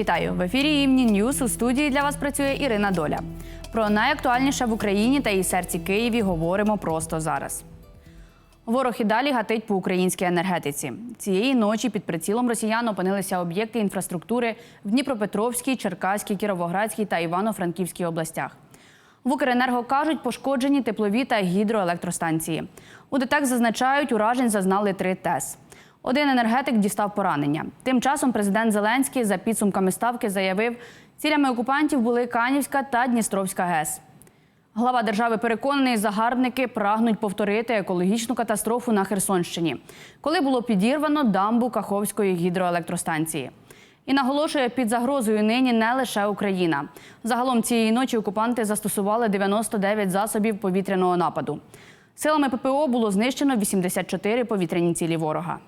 Вітаю в ефірі Імні Ньюс. У студії для вас працює Ірина Доля. Про найактуальніше в Україні та її серці Києві говоримо просто зараз. Ворог і далі гатить по українській енергетиці. Цієї ночі під прицілом росіян опинилися об'єкти інфраструктури в Дніпропетровській, Черкаській, Кіровоградській та Івано-Франківській областях. В Укренерго кажуть, пошкоджені теплові та гідроелектростанції. У ДТЕК зазначають, уражень зазнали три ТЕС. Один енергетик дістав поранення. Тим часом президент Зеленський за підсумками ставки заявив, цілями окупантів були Канівська та Дністровська ГЕС. Глава держави переконаний, загарбники прагнуть повторити екологічну катастрофу на Херсонщині, коли було підірвано дамбу Каховської гідроелектростанції. І наголошує, під загрозою нині не лише Україна. Загалом цієї ночі окупанти застосували 99 засобів повітряного нападу. Силами ППО було знищено 84 повітряні цілі ворога.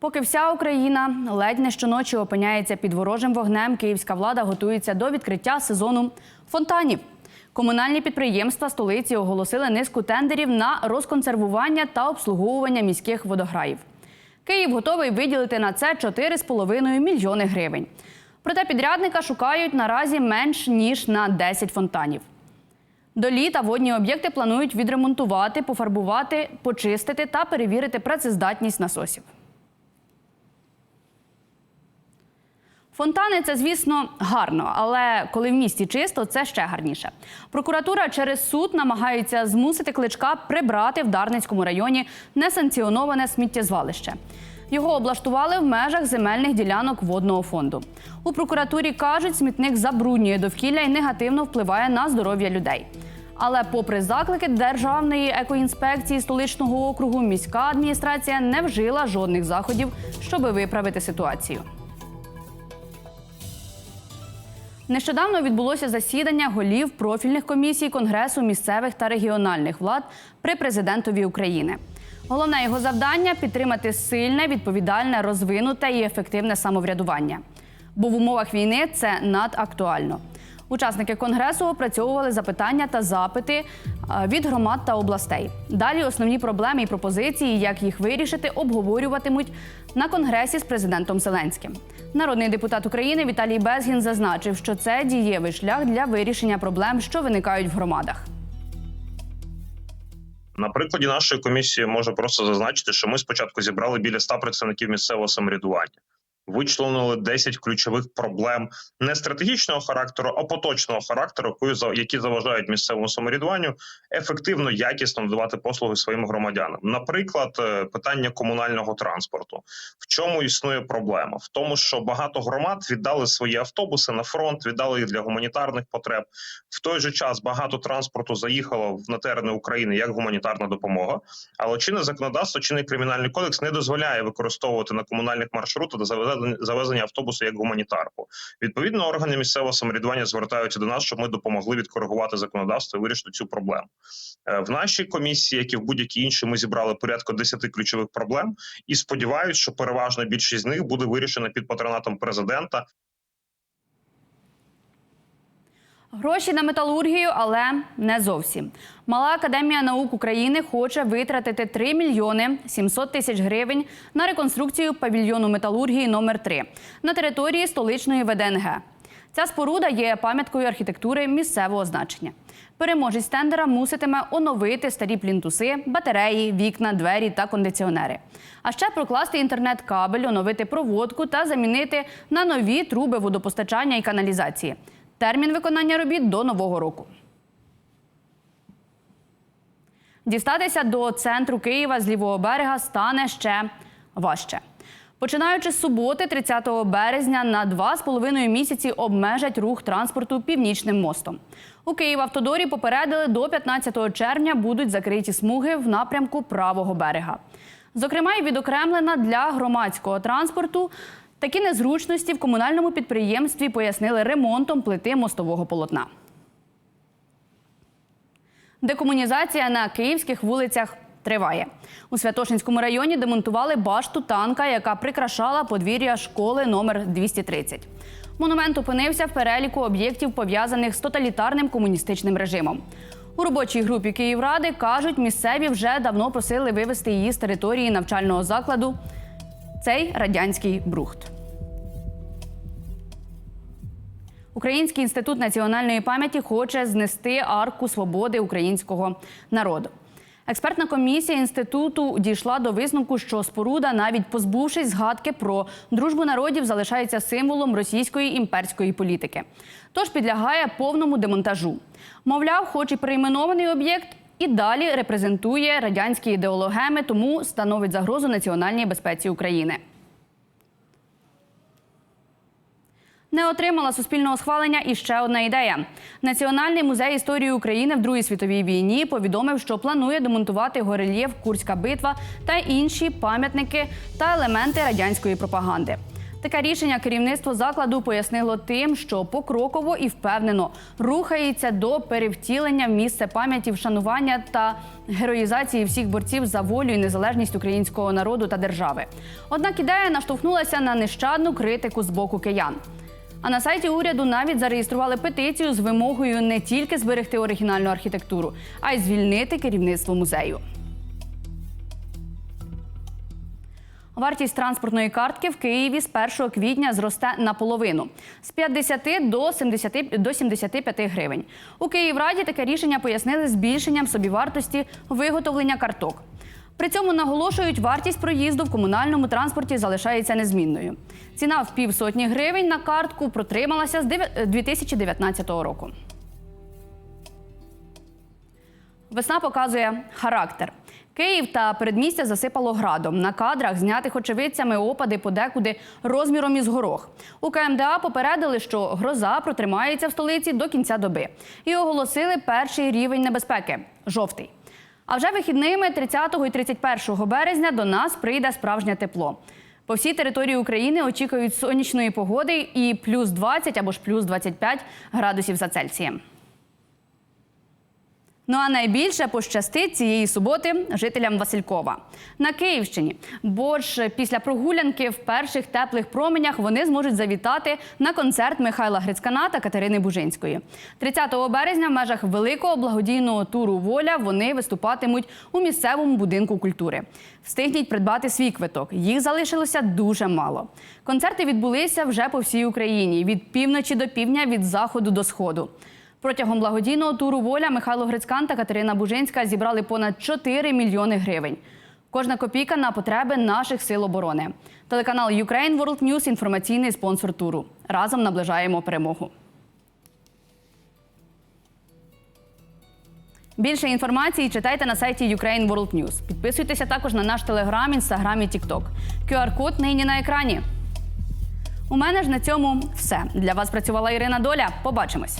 Поки вся Україна ледь не щоночі опиняється під ворожим вогнем, київська влада готується до відкриття сезону фонтанів. Комунальні підприємства столиці оголосили низку тендерів на розконсервування та обслуговування міських водограїв. Київ готовий виділити на це 4,5 мільйони гривень. Проте підрядника шукають наразі менш ніж на 10 фонтанів. До літа водні об'єкти планують відремонтувати, пофарбувати, почистити та перевірити працездатність насосів. Фонтани це, звісно, гарно, але коли в місті чисто, це ще гарніше. Прокуратура через суд намагається змусити кличка прибрати в Дарницькому районі несанкціоноване сміттєзвалище. Його облаштували в межах земельних ділянок водного фонду. У прокуратурі кажуть, смітник забруднює довкілля і негативно впливає на здоров'я людей. Але, попри заклики Державної екоінспекції столичного округу, міська адміністрація не вжила жодних заходів, щоб виправити ситуацію. Нещодавно відбулося засідання голів профільних комісій Конгресу місцевих та регіональних влад при президентові України. Головне його завдання підтримати сильне, відповідальне, розвинуте і ефективне самоврядування. Бо в умовах війни це надактуально. Учасники конгресу опрацьовували запитання та запити е, від громад та областей. Далі основні проблеми і пропозиції, як їх вирішити, обговорюватимуть на конгресі з президентом Зеленським. Народний депутат України Віталій Безгін зазначив, що це дієвий шлях для вирішення проблем, що виникають в громадах. На прикладі нашої комісії можу просто зазначити, що ми спочатку зібрали біля 100 представників місцевого самоврядування. Вичленили 10 ключових проблем не стратегічного характеру, а поточного характеру, які заважають місцевому самоврядуванню ефективно, якісно надавати послуги своїм громадянам. Наприклад, е, питання комунального транспорту. В чому існує проблема? В тому, що багато громад віддали свої автобуси на фронт, віддали їх для гуманітарних потреб. В той же час багато транспорту заїхало на терени України як гуманітарна допомога. Але чинне законодавство, чинний кримінальний кодекс не дозволяє використовувати на комунальних маршрутах завезення завезення автобусу як гуманітарку. Відповідно, органи місцевого самоврядування звертаються до нас, щоб ми допомогли відкоригувати законодавство і вирішити цю проблему. Е, В нашій комісії, як і в будь-якій іншій, ми зібрали порядку 10 ключових проблем і сподіваюся, що переважна більшість з них буде вирішена під патронатом президента Гроші на металургію, але не зовсім. Мала академія наук України хоче витратити 3 мільйони 700 тисяч гривень на реконструкцію павільйону металургії номер 3 на території столичної ВДНГ. Ця споруда є пам'яткою архітектури місцевого значення. Переможець тендера муситиме оновити старі плінтуси, батареї, вікна, двері та кондиціонери. А ще прокласти інтернет-кабель, оновити проводку та замінити на нові труби водопостачання і каналізації. Термін виконання робіт до нового року. Дістатися до центру Києва з лівого берега стане ще важче. Починаючи з суботи, 30 березня, на 2,5 місяці обмежать рух транспорту північним мостом. У Київавтодорі попередили, до 15 червня будуть закриті смуги в напрямку правого берега. Зокрема, і відокремлена для громадського транспорту Такі незручності в комунальному підприємстві пояснили ремонтом плити мостового полотна. Декомунізація на київських вулицях триває. У Святошинському районі демонтували башту танка, яка прикрашала подвір'я школи номер 230. Монумент опинився в переліку об'єктів, пов'язаних з тоталітарним комуністичним режимом. У робочій групі Київради кажуть, місцеві вже давно просили вивезти її з території навчального закладу цей радянський брухт. Український інститут національної пам'яті хоче знести арку свободи українського народу. Експертна комісія інституту дійшла до висновку, що споруда, навіть позбувшись згадки про дружбу народів, залишається символом російської імперської політики. Тож підлягає повному демонтажу. Мовляв, хоч і перейменований об'єкт, і далі репрезентує радянські ідеологеми, тому становить загрозу національній безпеці України. Не отримала суспільного схвалення і ще одна ідея. Національний музей історії України в Другій світовій війні повідомив, що планує демонтувати горельєф Курська битва та інші пам'ятники та елементи радянської пропаганди. Таке рішення керівництво закладу пояснило тим, що покроково і впевнено рухається до перевтілення в місце пам'яті вшанування та героїзації всіх борців за волю і незалежність українського народу та держави. Однак ідея наштовхнулася на нещадну критику з боку киян. А на сайті уряду навіть зареєстрували петицію з вимогою не тільки зберегти оригінальну архітектуру, а й звільнити керівництво музею. Вартість транспортної картки в Києві з 1 квітня зросте наполовину з 50 до 70, до 75 гривень. У Київраді таке рішення пояснили збільшенням собівартості виготовлення карток. При цьому наголошують, вартість проїзду в комунальному транспорті залишається незмінною. Ціна в півсотні гривень на картку протрималася з 2019 року. Весна показує характер. Київ та передмістя засипало градом. На кадрах, знятих очевидцями, опади подекуди розміром із горох. У КМДА попередили, що гроза протримається в столиці до кінця доби і оголосили перший рівень небезпеки жовтий. А вже вихідними 30 і 31 березня до нас прийде справжнє тепло. По всій території України очікують сонячної погоди і плюс 20 або ж плюс 25 градусів за Цельсієм. Ну а найбільше пощастить цієї суботи жителям Василькова на Київщині. Бо ж після прогулянки в перших теплих променях вони зможуть завітати на концерт Михайла Грицькана та Катерини Бужинської. 30 березня в межах великого благодійного туру Воля вони виступатимуть у місцевому будинку культури. Встигніть придбати свій квиток. Їх залишилося дуже мало. Концерти відбулися вже по всій Україні від півночі до півдня, від заходу до сходу. Протягом благодійного туру Воля Михайло Грицькан та Катерина Бужинська зібрали понад 4 мільйони гривень. Кожна копійка на потреби наших сил оборони. Телеканал Ukraine World News – інформаційний спонсор туру. Разом наближаємо перемогу. Більше інформації читайте на сайті Ukraine World News. Підписуйтеся також на наш телеграм, інстаграм і тікток. QR-код нині на екрані. У мене ж на цьому все. Для вас працювала Ірина Доля. Побачимось.